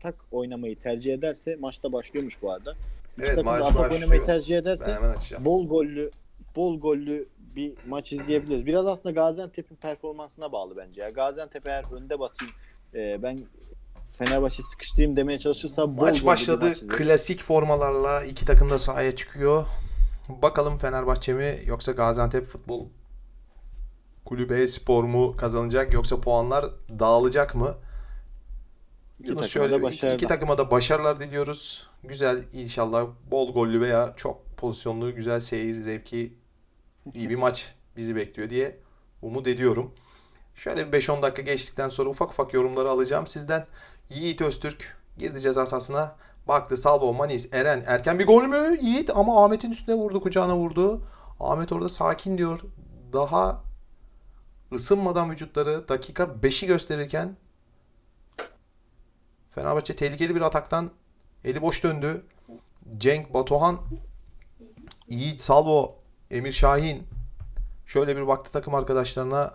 atak oynamayı tercih ederse maçta başlıyormuş bu arada. İki Evet, takım da atak başlıyor. oynamayı tercih ederse bol gollü bol gollü bir maç izleyebiliriz. Biraz aslında Gaziantep'in performansına bağlı bence. Ya. Gaziantep eğer önde basayım e, ben Fenerbahçe sıkıştırayım demeye çalışırsa bol Maç başladı. maç izleriz. Klasik formalarla iki takım da sahaya çıkıyor. Bakalım Fenerbahçe mi yoksa Gaziantep Futbol Kulübü spor mu kazanacak yoksa puanlar dağılacak mı? İki takıma şöyle iki, başarılar. iki takıma da başarılar diliyoruz. Güzel inşallah bol gollü veya çok pozisyonlu güzel seyir zevki iyi bir maç bizi bekliyor diye umut ediyorum. Şöyle bir 5-10 dakika geçtikten sonra ufak ufak yorumları alacağım sizden. Yiğit Öztürk girdi ceza sahasına. Baktı Salvo, Manis, Eren. Erken bir gol mü? Yiğit ama Ahmet'in üstüne vurdu, kucağına vurdu. Ahmet orada sakin diyor. Daha ısınmadan vücutları dakika 5'i gösterirken Fenerbahçe tehlikeli bir ataktan eli boş döndü. Cenk, Batuhan, Yiğit, Salvo, Emir Şahin şöyle bir baktı takım arkadaşlarına.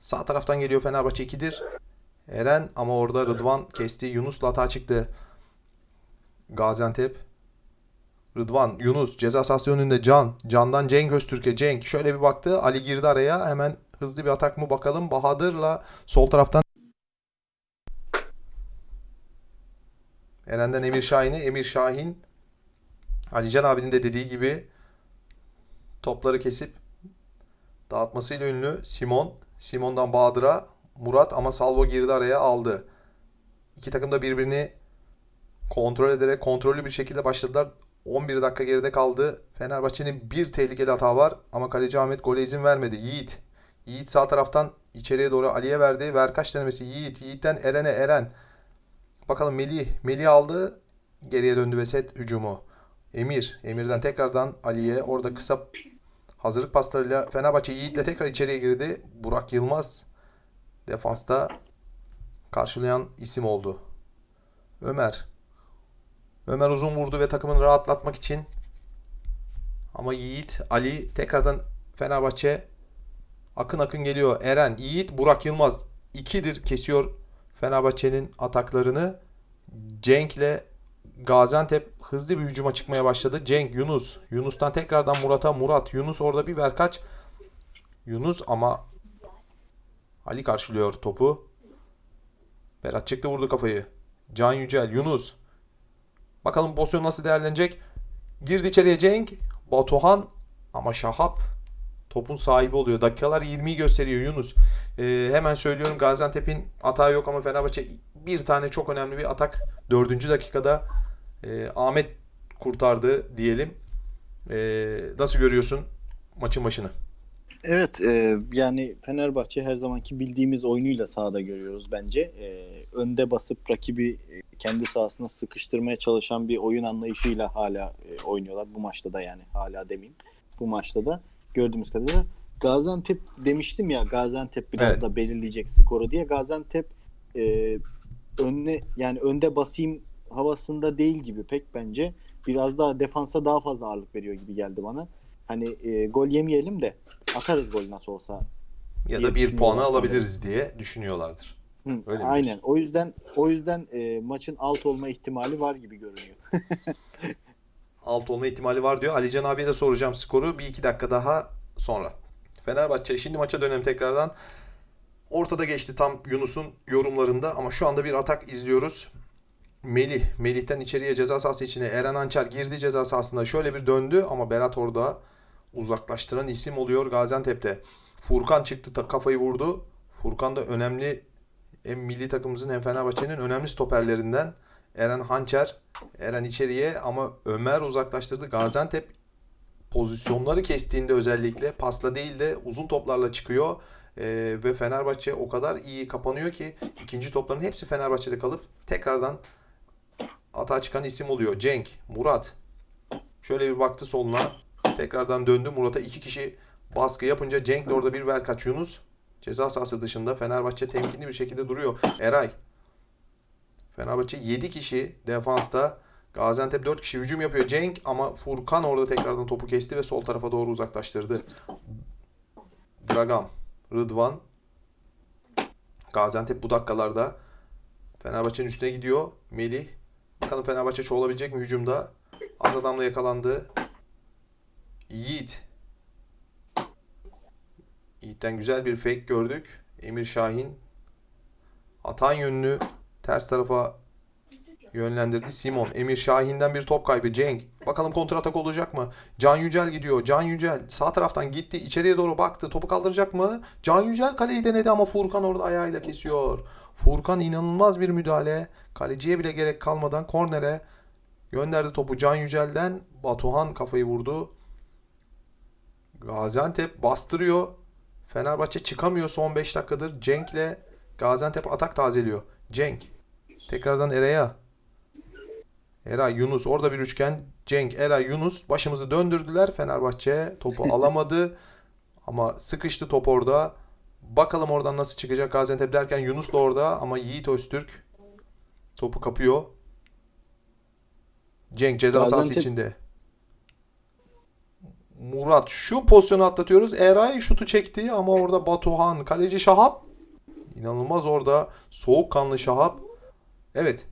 Sağ taraftan geliyor Fenerbahçe 2'dir. Eren ama orada Rıdvan kesti. Yunus'la hata çıktı. Gaziantep. Rıdvan, Yunus ceza sahası önünde Can. Can'dan Cenk Öztürk'e. Cenk şöyle bir baktı. Ali girdi araya. Hemen hızlı bir atak mı bakalım. Bahadır'la sol taraftan Eren'den Emir Şahin'e. Emir Şahin Alican abinin de dediği gibi topları kesip dağıtmasıyla ünlü Simon. Simon'dan Bahadır'a Murat ama Salvo girdi araya aldı. İki takım da birbirini kontrol ederek kontrollü bir şekilde başladılar. 11 dakika geride kaldı. Fenerbahçe'nin bir tehlikeli hata var ama kaleci Ahmet gole izin vermedi. Yiğit. Yiğit sağ taraftan içeriye doğru Ali'ye verdi. Verkaç denemesi Yiğit. Yiğit'ten Eren'e Eren. Bakalım Melih. Melih aldı. Geriye döndü ve set hücumu. Emir. Emir'den tekrardan Ali'ye. Orada kısa hazırlık paslarıyla Fenerbahçe Yiğit'le tekrar içeriye girdi. Burak Yılmaz defansta karşılayan isim oldu. Ömer. Ömer uzun vurdu ve takımını rahatlatmak için ama Yiğit, Ali tekrardan Fenerbahçe akın akın geliyor. Eren, Yiğit, Burak Yılmaz ikidir kesiyor Fenerbahçe'nin ataklarını. Cenk'le Gaziantep hızlı bir hücuma çıkmaya başladı. Cenk, Yunus. Yunus'tan tekrardan Murat'a. Murat, Yunus orada bir ver kaç. Yunus ama Ali karşılıyor topu. Berat çıktı vurdu kafayı. Can Yücel, Yunus. Bakalım pozisyon nasıl değerlenecek. Girdi içeriye Cenk. Batuhan ama Şahap topun sahibi oluyor. Dakikalar 20'yi gösteriyor Yunus. Ee, hemen söylüyorum Gaziantep'in hata yok ama Fenerbahçe bir tane çok önemli bir atak 4. dakikada e, Ahmet kurtardı diyelim. Ee, nasıl görüyorsun maçın başını? Evet e, yani Fenerbahçe her zamanki bildiğimiz oyunuyla sahada görüyoruz bence. E, önde basıp rakibi e, kendi sahasına sıkıştırmaya çalışan bir oyun anlayışıyla hala e, oynuyorlar. Bu maçta da yani hala demeyeyim. Bu maçta da gördüğümüz kadarıyla. Gaziantep demiştim ya Gaziantep biraz Evet. da belirleyecek skoru diye. Gaziantep e, önüne yani önde basayım havasında değil gibi pek bence. Biraz daha defansa daha fazla ağırlık veriyor gibi geldi bana. Hani e, gol yemeyelim de atarız gol nasıl olsa. Ya da bir puanı alabiliriz diye düşünüyorlardır. Hı, Öyle aynen. diyorsun? O yüzden o yüzden e, maçın alt olma ihtimali var gibi görünüyor. alt olma ihtimali var diyor. Alican abiye de soracağım skoru. Bir iki dakika daha sonra. Fenerbahçe şimdi maça dönelim tekrardan. Ortada geçti tam Yunus'un yorumlarında ama şu anda bir atak izliyoruz. Melih, Melih'ten içeriye ceza sahası içine Eren Ançer girdi ceza sahasına. Şöyle bir döndü ama Berat orada uzaklaştıran isim oluyor Gaziantep'te. Furkan çıktı kafayı vurdu. Furkan da önemli hem milli takımımızın hem Fenerbahçe'nin önemli stoperlerinden. Eren Hançer Eren içeriye ama Ömer uzaklaştırdı. Gaziantep pozisyonları kestiğinde özellikle pasla değil de uzun toplarla çıkıyor. Ee, ve Fenerbahçe o kadar iyi kapanıyor ki ikinci topların hepsi Fenerbahçe'de kalıp tekrardan atağa çıkan isim oluyor. Cenk, Murat. Şöyle bir baktı soluna. Tekrardan döndü. Murat'a iki kişi baskı yapınca Cenk de orada bir ver kaç Yunus. Ceza sahası dışında Fenerbahçe temkinli bir şekilde duruyor. Eray. Fenerbahçe 7 kişi defansta. Gaziantep 4 kişi hücum yapıyor. Cenk ama Furkan orada tekrardan topu kesti ve sol tarafa doğru uzaklaştırdı. Dragam, Rıdvan. Gaziantep bu dakikalarda Fenerbahçe'nin üstüne gidiyor. Melih. Bakalım Fenerbahçe çoğalabilecek mi hücumda? Az adamla yakalandı. Yiğit. Yiğit'ten güzel bir fake gördük. Emir Şahin. Atan yönünü ters tarafa yönlendirdi. Simon. Emir Şahin'den bir top kaybı. Cenk. Bakalım kontratak olacak mı? Can Yücel gidiyor. Can Yücel sağ taraftan gitti. içeriye doğru baktı. Topu kaldıracak mı? Can Yücel kaleyi denedi ama Furkan orada ayağıyla kesiyor. Furkan inanılmaz bir müdahale. Kaleciye bile gerek kalmadan kornere gönderdi topu Can Yücel'den. Batuhan kafayı vurdu. Gaziantep bastırıyor. Fenerbahçe çıkamıyor son 5 dakikadır. Cenk'le Gaziantep atak tazeliyor. Cenk. Tekrardan Eray'a. Eray Yunus orada bir üçgen. Cenk, Eray, Yunus başımızı döndürdüler. Fenerbahçe topu alamadı. Ama sıkıştı top orada. Bakalım oradan nasıl çıkacak Gaziantep derken Yunus da orada ama Yiğit Öztürk topu kapıyor. Cenk ceza sahası Gaziantep- içinde. Murat şu pozisyonu atlatıyoruz. Eray şutu çekti ama orada Batuhan, kaleci Şahap. İnanılmaz orada soğukkanlı Şahap. Evet.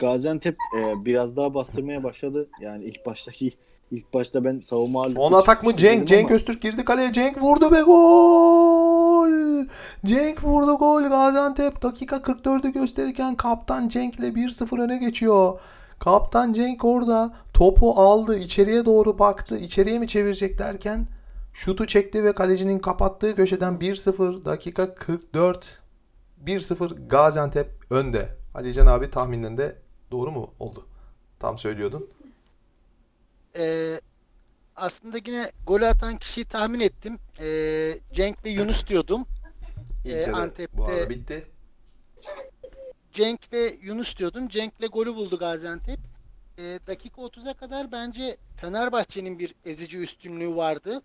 Gaziantep e, biraz daha bastırmaya başladı. Yani ilk baştaki ilk başta ben savunma Son atak mı Cenk? Cenk ama Öztürk girdi kaleye. Cenk vurdu ve gol! Cenk vurdu gol. Gaziantep dakika 44'ü gösterirken kaptan Cenk'le 1-0 öne geçiyor. Kaptan Cenk orada topu aldı. içeriye doğru baktı. İçeriye mi çevirecek derken şutu çekti ve kalecinin kapattığı köşeden 1-0 dakika 44 1-0 Gaziantep önde. Alican abi tahminlerinde doğru mu oldu? Tam söylüyordun. Ee, aslında yine golü atan kişiyi tahmin ettim. Ee, Cenk ve Yunus diyordum. İlk Ee, yarı bu Antep'te- arada bitti. Cenk ve Yunus diyordum. Cenk'le golü buldu Gaziantep. Ee, dakika 30'a kadar bence Fenerbahçe'nin bir ezici üstünlüğü vardı.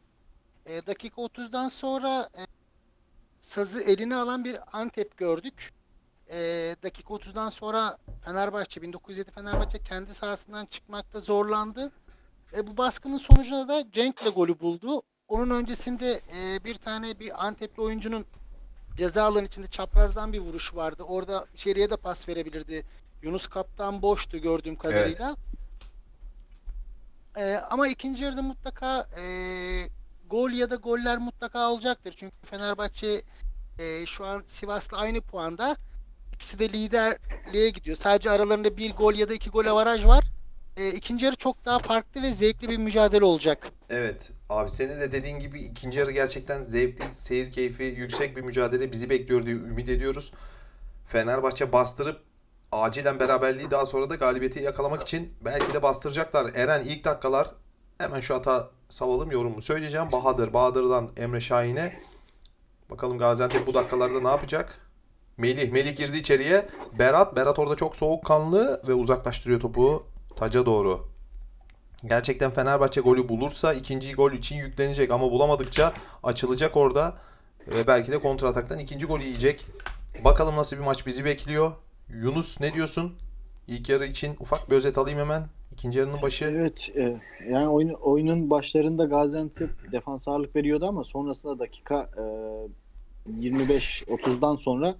Ee, dakika 30'dan sonra e, sazı eline alan bir Antep gördük. Ee, dakika 30'dan sonra Fenerbahçe 1907 Fenerbahçe kendi sahasından çıkmakta zorlandı. E, bu baskının sonucunda da Cenk'le golü buldu. Onun öncesinde e, bir tane bir Antepli oyuncunun ceza alanı içinde çaprazdan bir vuruş vardı. Orada içeriye de pas verebilirdi. Yunus kaptan boştu gördüğüm kadarıyla. E, ama ikinci yarıda mutlaka e, gol ya da goller mutlaka olacaktır. Çünkü Fenerbahçe e, şu an Sivas'la aynı puanda. İkisi de liderliğe gidiyor. Sadece aralarında bir gol ya da iki gol avaraj var. E, ikinci yarı çok daha farklı ve zevkli bir mücadele olacak. Evet abi senin de dediğin gibi ikinci yarı gerçekten zevkli, seyir keyfi yüksek bir mücadele bizi bekliyor diye ümit ediyoruz. Fenerbahçe bastırıp acilen beraberliği daha sonra da galibiyeti yakalamak için belki de bastıracaklar. Eren ilk dakikalar hemen şu hata savalım yorumu söyleyeceğim. Bahadır, Bahadır'dan Emre Şahin'e. Bakalım Gaziantep bu dakikalarda ne yapacak? Melih, Melih girdi içeriye. Berat, Berat orada çok soğukkanlı ve uzaklaştırıyor topu taca doğru. Gerçekten Fenerbahçe golü bulursa ikinci gol için yüklenecek ama bulamadıkça açılacak orada ve belki de kontrataktan ikinci golü yiyecek. Bakalım nasıl bir maç bizi bekliyor. Yunus ne diyorsun? İlk yarı için ufak bir özet alayım hemen. İkinci yarının başı. Evet, e, yani oyun, oyunun başlarında Gaziantep defans ağırlık veriyordu ama sonrasında dakika e, 25-30'dan sonra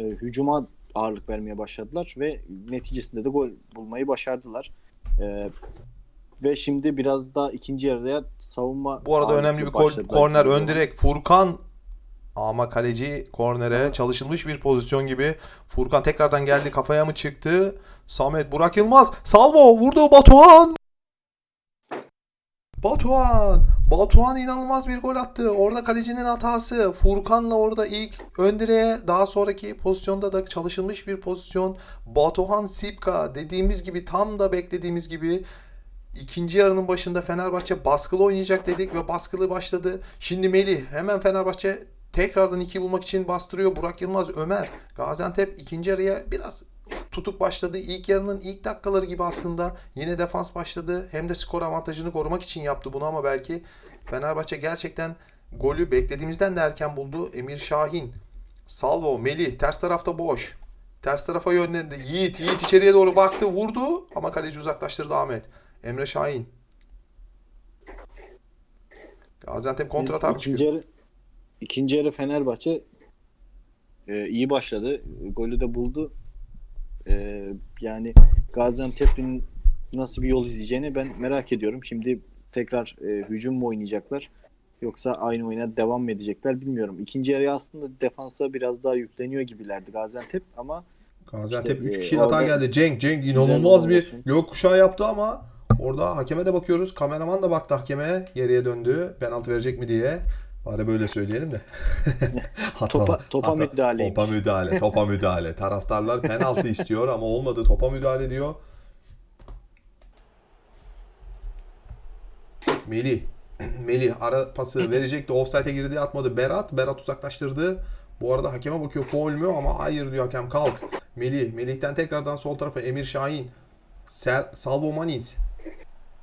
e, hücuma ağırlık vermeye başladılar ve neticesinde de gol bulmayı başardılar. E, ve şimdi biraz daha ikinci yarıya savunma Bu arada önemli bir kor- korner ön direk. Furkan ama kaleci kornere çalışılmış bir pozisyon gibi. Furkan tekrardan geldi kafaya mı çıktı? Samet Burak Yılmaz. Salvo vurdu Batuhan. Batuhan. Batuhan inanılmaz bir gol attı. Orada kalecinin hatası. Furkan'la orada ilk ön daha sonraki pozisyonda da çalışılmış bir pozisyon. Batuhan Sipka dediğimiz gibi tam da beklediğimiz gibi İkinci yarının başında Fenerbahçe baskılı oynayacak dedik ve baskılı başladı. Şimdi Melih hemen Fenerbahçe tekrardan iki bulmak için bastırıyor. Burak Yılmaz, Ömer. Gaziantep ikinci yarıya biraz tutuk başladı. İlk yarının ilk dakikaları gibi aslında yine defans başladı. Hem de skor avantajını korumak için yaptı bunu ama belki Fenerbahçe gerçekten golü beklediğimizden de erken buldu. Emir Şahin, Salvo, Melih ters tarafta boş. Ters tarafa yönlendi. Yiğit, Yiğit içeriye doğru baktı, vurdu ama kaleci uzaklaştırdı Ahmet. Emre Şahin. Gaziantep kontra Evet, ikinci çıkıyor. yarı, ikinci yarı Fenerbahçe e, iyi başladı. Golü de buldu. Ee, yani Gaziantep'in nasıl bir yol izleyeceğini ben merak ediyorum. Şimdi tekrar e, hücum mu oynayacaklar yoksa aynı oyuna devam mı edecekler bilmiyorum. İkinci yarıya aslında defansa biraz daha yükleniyor gibilerdi Gaziantep ama Gaziantep İşte, 3 e, hata geldi. Cenk, Cenk inanılmaz bir gökkuşağı yaptı ama orada hakeme de bakıyoruz. Kameraman da baktı hakeme. Geriye döndü. Penaltı verecek mi diye. Bari böyle söyleyelim de. Hata- Topa- topa hata- müdahaleymiş. Topa müdahale, topa müdahale. Taraftarlar penaltı istiyor ama olmadı. Topa müdahale diyor. Melih. Melih ara pası verecekti. Offside'e girdi atmadı. Berat. Berat uzaklaştırdı. Bu arada hakeme bakıyor foul mü ama hayır diyor hakem kalk. Melih. Melih'ten tekrardan sol tarafa Emir Şahin. Sel, Salvo Manis.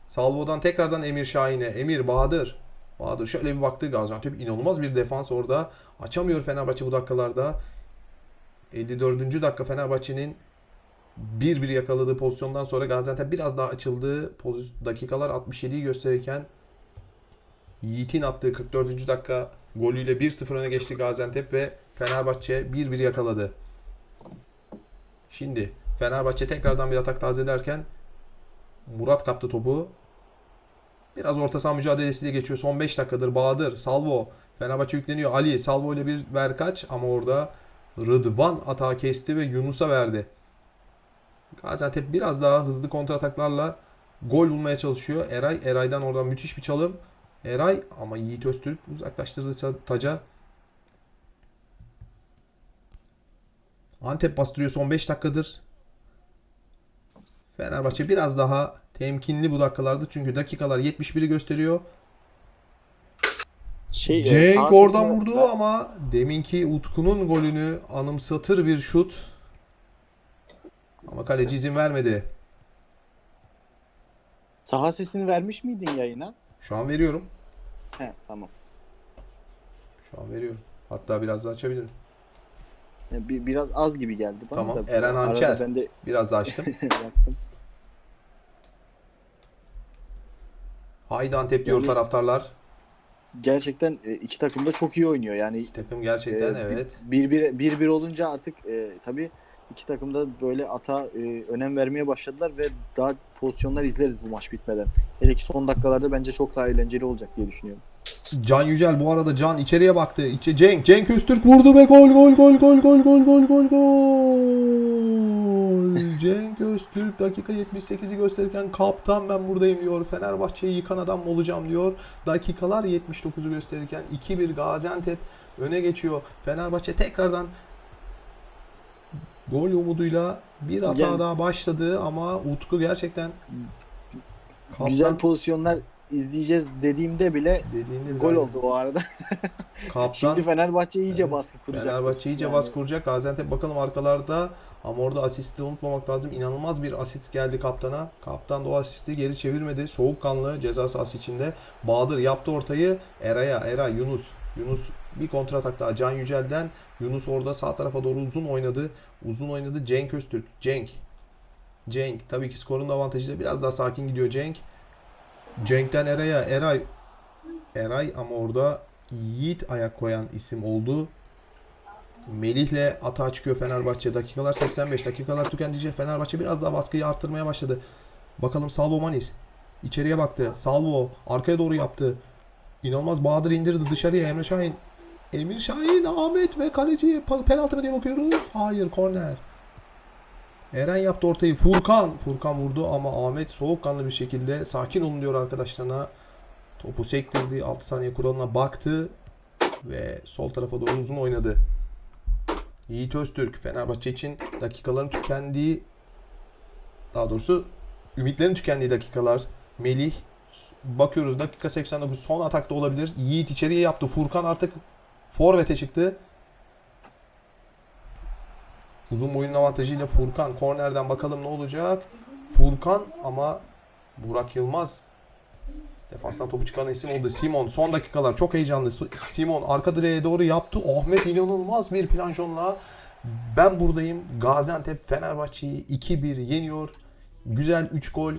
Salvo'dan tekrardan Emir Şahin'e. Emir Bahadır. Bahadır şöyle bir baktı Gaziantep inanılmaz bir defans orada. Açamıyor Fenerbahçe bu dakikalarda. 54. dakika Fenerbahçe'nin 1-1 yakaladığı pozisyondan sonra Gaziantep biraz daha açıldı. Dakikalar 67'yi gösterirken Yiğit'in attığı 44. dakika golüyle 1-0 öne geçti Gaziantep ve Fenerbahçe 1-1 yakaladı. Şimdi Fenerbahçe tekrardan bir atak tazederken Murat kaptı topu. Biraz orta saha mücadelesiyle geçiyor. Son 5 dakikadır Bahadır, Salvo. Fenerbahçe yükleniyor. Ali, Salvo ile bir ver kaç ama orada Rıdvan atağı kesti ve Yunus'a verdi. Gaziantep biraz daha hızlı kontrataklarla gol bulmaya çalışıyor. Eray, Eray'dan oradan müthiş bir çalım. Eray ama Yiğit Öztürk uzaklaştırdı ta- taca. Antep bastırıyor son 5 dakikadır. Fenerbahçe biraz daha temkinli bu dakikalarda çünkü dakikalar 71'i gösteriyor. şey e, Cenk oradan vurdu ama deminki Utku'nun golünü anımsatır bir şut. Ama kaleci izin vermedi. Saha sesini vermiş miydin yayına? Şu an veriyorum. He tamam. Şu an veriyorum. Hatta biraz daha açabilirim. Yani bir, biraz az gibi geldi bana Tamam, da. Eren Hançer. Ben de Biraz açtım. Haydi Antep diyor Yani- taraftarlar. Gerçekten e, iki takım da çok iyi oynuyor. Yani İki takım gerçekten e, evet. bir bir bir bir olunca artık e, tabii iki takım da böyle ata e, önem vermeye başladılar ve daha pozisyonlar izleriz bu maç bitmeden. Hele ki son dakikalarda bence çok daha eğlenceli olacak diye düşünüyorum. Can Yücel bu arada Can içeriye baktı. İçe Cenk. Cenk Öztürk vurdu ve gol gol gol gol gol gol gol gol gol. Cenk Öztürk dakika 78'i gösterirken kaptan ben buradayım diyor. Fenerbahçe'yi yıkan adam mı olacağım diyor. Dakikalar 79'u gösterirken 2-1 Gaziantep öne geçiyor. Fenerbahçe tekrardan gol umuduyla bir hata Yani- daha başladı ama Utku gerçekten kaptan Güzel pozisyonlar izleyeceğiz dediğimde bile dediğinde gol oldu o arada. Kaptan Şimdi Fenerbahçe iyice Evet. baskı kuracak. Fenerbahçe iyice Yani baskı kuracak. Gaziantep bakalım arkalarda. Ama orada asisti unutmamak lazım. İnanılmaz bir asist geldi kaptana. Kaptan da o asisti geri çevirmedi. Soğukkanlı ceza sahası içinde. Bahadır yaptı ortayı. Eray'a, Eray, Yunus. Yunus bir kontratak daha Can Yücel'den. Yunus orada sağ tarafa doğru uzun oynadı. Uzun oynadı Cenk Öztürk. Cenk. Cenk. Tabii ki skorun avantajıyla biraz daha sakin gidiyor Cenk. Cenk'ten Eray'a. Eray. Eray ama orada Yiğit ayak koyan isim oldu. Melih'le atağa çıkıyor Fenerbahçe. Dakikalar 85. Dakikalar tükendikçe Fenerbahçe biraz daha baskıyı arttırmaya başladı. Bakalım Salvo Manis. içeriye baktı. Salvo arkaya doğru yaptı. İnanılmaz Bahadır indirdi dışarıya Emre Şahin. Emir Şahin, Ahmet ve kaleci penaltı mı diye bakıyoruz. Hayır korner. Eren yaptı ortayı. Furkan. Furkan vurdu ama Ahmet soğukkanlı bir şekilde sakin olun diyor arkadaşlarına. Topu sektirdi. 6 saniye kuralına baktı. Ve sol tarafa doğru uzun oynadı. Yiğit Öztürk Fenerbahçe için dakikaların tükendiği daha doğrusu ümitlerin tükendiği dakikalar. Melih bakıyoruz dakika 89 son atakta olabilir. Yiğit içeriye yaptı. Furkan artık forvete çıktı. Uzun boyunun avantajıyla Furkan kornerden bakalım ne olacak. Furkan ama Burak Yılmaz Defanstan topu çıkaran isim oldu. Simon son dakikalar çok heyecanlı. Simon arka direğe doğru yaptı. Ahmet inanılmaz bir planşonla ben buradayım. Gaziantep Fenerbahçe'yi 2-1 yeniyor. Güzel 3 gol.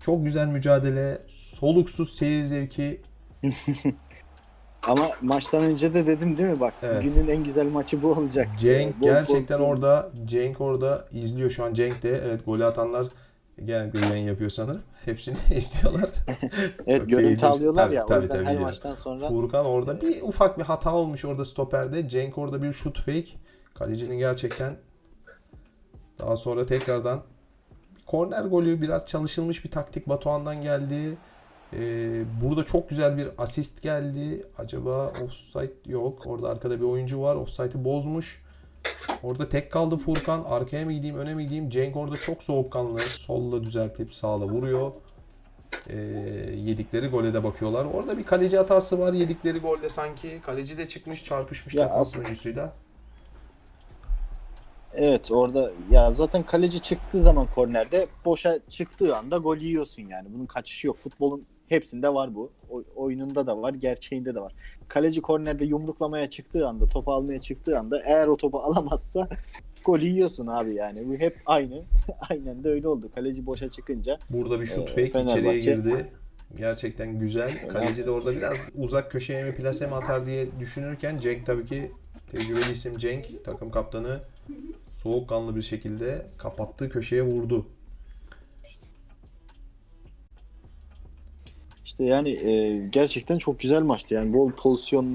Çok güzel mücadele. Soluksuz seyir zevki. Ama maçtan önce de dedim değil mi bak Evet. günün en güzel maçı bu olacak. Cenk Ee, bol gerçekten pozisyon. orada Cenk orada izliyor şu an Cenk de evet golü atanlar genellikle yayın yapıyor sanırım. Hepsini istiyorlar. Evet Çok görüntü keyifli. alıyorlar Tabii, ya tabii, o yüzden tabii, her maçtan sonra Furkan orada bir ufak bir hata olmuş orada stoperde. Cenk orada bir şut fake. Kalecinin gerçekten daha sonra tekrardan korner golü biraz çalışılmış bir taktik Batuhan'dan geldi. Ee, burada çok güzel bir asist geldi. Acaba offside yok. Orada arkada bir oyuncu var. Offside'ı bozmuş. Orada tek kaldı Furkan. Arkaya mı gideyim, öne mi gideyim? Cenk orada çok soğukkanlı. Solla düzeltip sağla vuruyor. Ee, yedikleri gole de bakıyorlar. Orada bir kaleci hatası var yedikleri golde sanki. Kaleci de çıkmış çarpışmış Ya defans oyuncusuyla. evet orada ya zaten kaleci çıktığı zaman kornerde boşa çıktığı anda gol yiyorsun yani. Bunun kaçışı yok. Futbolun hepsinde var bu. O- oyununda da var, gerçeğinde de var. Kaleci kornerde yumruklamaya çıktığı anda, topu almaya çıktığı anda eğer o topu alamazsa gol yiyorsun abi yani. Bu hep aynı. Aynen de öyle oldu. Kaleci boşa çıkınca Burada bir şut Ee, fake içeriye girdi. Gerçekten güzel. Kaleci de orada biraz uzak köşeye mi plase mi atar diye düşünürken Cenk tabii ki tecrübeli isim Cenk takım kaptanı soğukkanlı bir şekilde kapattığı köşeye vurdu. İşte yani e, gerçekten çok güzel maçtı. Yani bol pozisyonlu